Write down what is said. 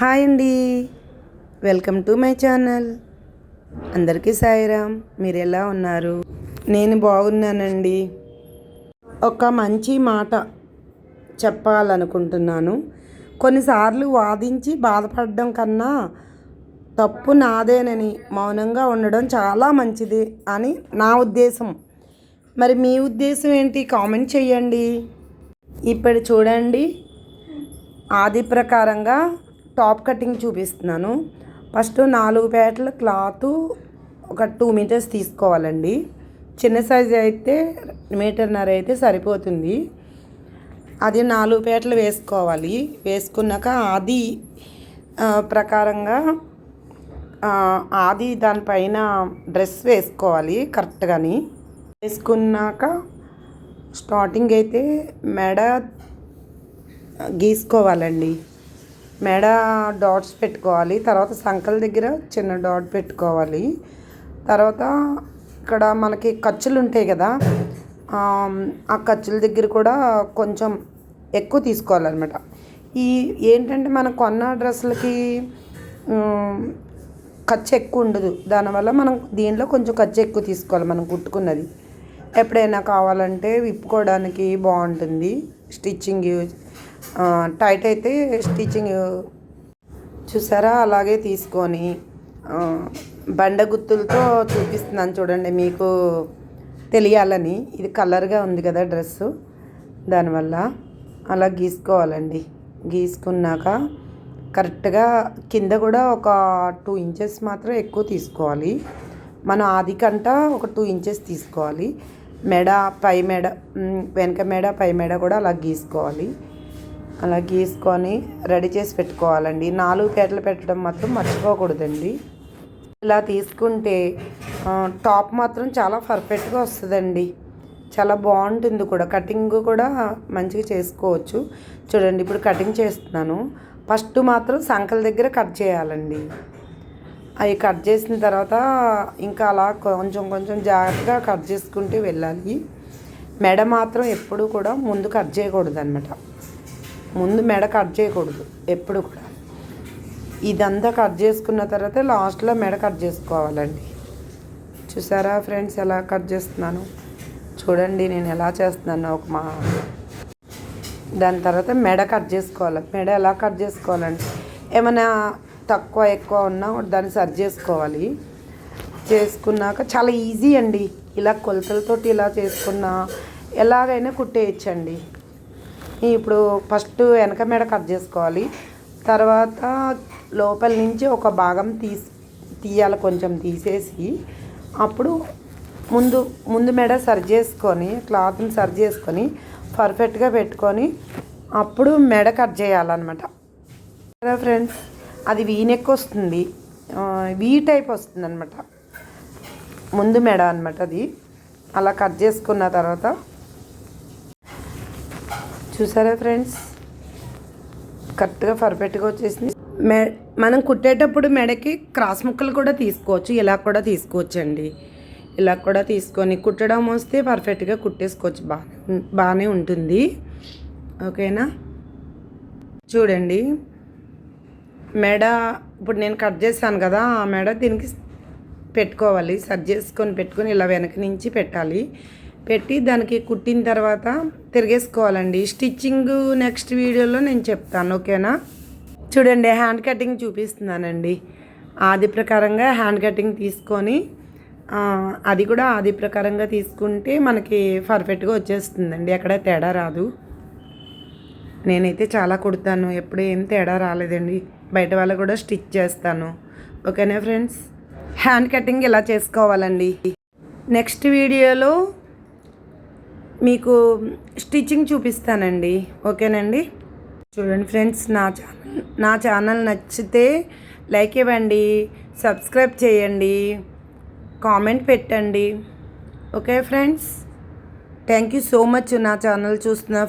Hi అండి. Welcome to my channel. అందరికీ సాయిరామ్. మీరు ఎలా ఉన్నారు? నేను బాగున్నానండి. ఒక మంచి మాట చెప్పాలనుకుంటున్నాను. కొన్నిసార్లు వాదించి బాధపడడం కన్నా తప్పు నాదేనని మౌనంగా ఉండడం చాలా మంచిది అని నా ఉద్దేశం. మరి మీ ఉద్దేశం ఏంటి? కామెంట్ చేయండి ఇప్పుడు చూడండి. ఆది ప్రకారంగా టాప్ కటింగ్ చూపిస్తున్నాను. ఫస్ట్ నాలుగు పేటల క్లాత్ ఒక టూ మీటర్స్ తీసుకోవాలండి. చిన్న సైజ్ అయితే మీటర్న్నర అయితే సరిపోతుంది. అది నాలుగు పేటలు వేసుకోవాలి. వేసుకున్నాక ఆది ప్రకారంగా ఆది దానిపైన డ్రెస్ వేసుకోవాలి కరెక్ట్గాని. వేసుకున్నాక స్టార్టింగ్ అయితే మెడ గీసుకోవాలండి. మెడ డాట్స్ పెట్టుకోవాలి. తర్వాత సంకల దగ్గర చిన్న డాట్ పెట్టుకోవాలి. తర్వాత ఇక్కడ మనకి ఖర్చులు ఉంటాయి కదా ఆ, ఖర్చుల దగ్గర కూడా కొంచెం ఎక్కువ తీసుకోవాలన్నమాట. ఈ ఏంటంటే మనం కొన్న డ్రెస్సులకి ఖర్చు ఎక్కువ ఉండదు. దానివల్ల మనం దీనిలో కొంచెం ఖర్చు ఎక్కువ తీసుకోవాలి మనం కుట్టుకున్నది. ఎప్పుడైనా కావాలంటే విప్పుకోవడానికి బాగుంటుంది. స్టిచ్చింగ్ యూజ్ టైట్ అయితే స్టిచ్చింగ్ చూసారా? అలాగే తీసుకొని బండ గుత్తులతో చూపిస్తున్నాను చూడండి మీకు తెలియాలని. ఇది కలర్గా ఉంది కదా డ్రెస్సు. దానివల్ల అలా గీసుకోవాలండి. గీసుకున్నాక కరెక్ట్గా కింద కూడా ఒక టూ ఇంచెస్ మాత్రం ఎక్కువ తీసుకోవాలి. మనం ఆది కంట ఒక టూ ఇంచెస్ తీసుకోవాలి. మెడ పై మెడ వెనక మెడ పై మెడ కూడా అలా గీసుకోవాలి. అలా గీసుకొని రెడీ చేసి పెట్టుకోవాలండి. నాలుగు పేటలు పెట్టడం మాత్రం మర్చిపోకూడదండి. ఇలా తీసుకుంటే టాప్ మాత్రం చాలా పర్ఫెక్ట్గా వస్తుందండి. చాలా బాగుంటుంది కూడా. కటింగ్ కూడా మంచిగా చేసుకోవచ్చు. చూడండి ఇప్పుడు కటింగ్ చేస్తున్నాను. ఫస్ట్ మాత్రం సంకల దగ్గర కట్ చేయాలండి. అవి కట్ చేసిన తర్వాత ఇంకా అలా కొంచెం కొంచెం జాగ్రత్తగా కట్ చేసుకుంటూ వెళ్ళాలి. మెడ మాత్రం ఎప్పుడు కూడా ముందు కట్ చేయకూడదు అనమాట ముందు మెడ కట్ చేయకూడదు ఎప్పుడు కూడా. ఇదంతా కట్ చేసుకున్న తర్వాత లాస్ట్లో మెడ కట్ చేసుకోవాలండి. చూసారా ఫ్రెండ్స్ ఎలా కట్ చేస్తున్నాను? చూడండి నేను ఎలా చేస్తున్నాను ఒక మా దాని తర్వాత మెడ కట్ చేసుకోవాలి. మెడ ఎలా కట్ చేసుకోవాలంటే ఏమైనా తక్కువ ఎక్కువ ఉన్నా దాన్ని సరి చేసుకోవాలి. చేసుకున్నాక చాలా ఈజీ అండి. ఇలా కొలతలతోటి ఇలా చేసుకున్నా ఎలాగైనా కుట్టేయచ్చండి. ఇప్పుడు ఫస్ట్ వెనక మెడ కట్ చేసుకోవాలి. తర్వాత లోపల నుంచి ఒక భాగం తీసి తీయాలి కొంచెం తీసేసి. అప్పుడు ముందు ముందు మెడ సరి చేసుకొని క్లాత్ని సరి చేసుకొని పర్ఫెక్ట్గా పెట్టుకొని అప్పుడు మెడ కట్ చేయాలన్నమాట. కదా ఫ్రెండ్స్? అది వీనెక్ వస్తుంది వీ టైప్ వస్తుంది అనమాట ముందు మెడ అనమాట అది. అలా కట్ చేసుకున్న తర్వాత చూసారా ఫ్రెండ్స్? కరెక్ట్గా పర్ఫెక్ట్గా వచ్చేసింది. మె మనం కుట్టేటప్పుడు మెడకి క్రాస్ ముక్కలు కూడా తీసుకోవచ్చు ఇలా కూడా తీసుకోవచ్చు అండి ఇలా కూడా తీసుకొని కుట్టడం వస్తే పర్ఫెక్ట్గా కుట్టేసుకోవచ్చు బాగా బాగానే ఉంటుంది. ఓకేనా? చూడండి. మెడ ఇప్పుడు నేను కట్ చేశాను కదా ఆ మెడ దీనికి పెట్టుకోవాలి. సర్జ్ చేసుకొని పెట్టుకొని ఇలా వెనక నుంచి పెట్టాలి. పెట్టి దానికి కుట్టిన తర్వాత తిరిగేసుకోవాలండి. స్టిచ్చింగ్ నెక్స్ట్ వీడియోలో నేను చెప్తాను ఓకేనా? చూడండి హ్యాండ్ కటింగ్ చూపిస్తున్నానండి. ఆది ప్రకారంగా హ్యాండ్ కటింగ్ తీసుకొని అది కూడా ఆది ప్రకారంగా తీసుకుంటే మనకి పర్ఫెక్ట్గా వచ్చేస్తుందండి. ఎక్కడ తేడా రాదు. నేనైతే చాలా కుడతాను ఎప్పుడు ఏం తేడా రాలేదండి. బయట వాళ్ళు కూడా స్టిచ్ చేస్తాను. ఓకేనా ఫ్రెండ్స్ హ్యాండ్ కటింగ్ ఇలా చేసుకోవాలండి? నెక్స్ట్ వీడియోలో మీకు స్టిచ్చింగ్ చూపిస్తానండి. ఓకేనండి? చూడండి ఫ్రెండ్స్ నా ఛానల్ నా ఛానల్ నచ్చితే లైక్ ఇవ్వండి సబ్స్క్రైబ్ చేయండి కామెంట్ పెట్టండి. Okay friends? Thank you so much. నా ఛానల్ చూస్తున్న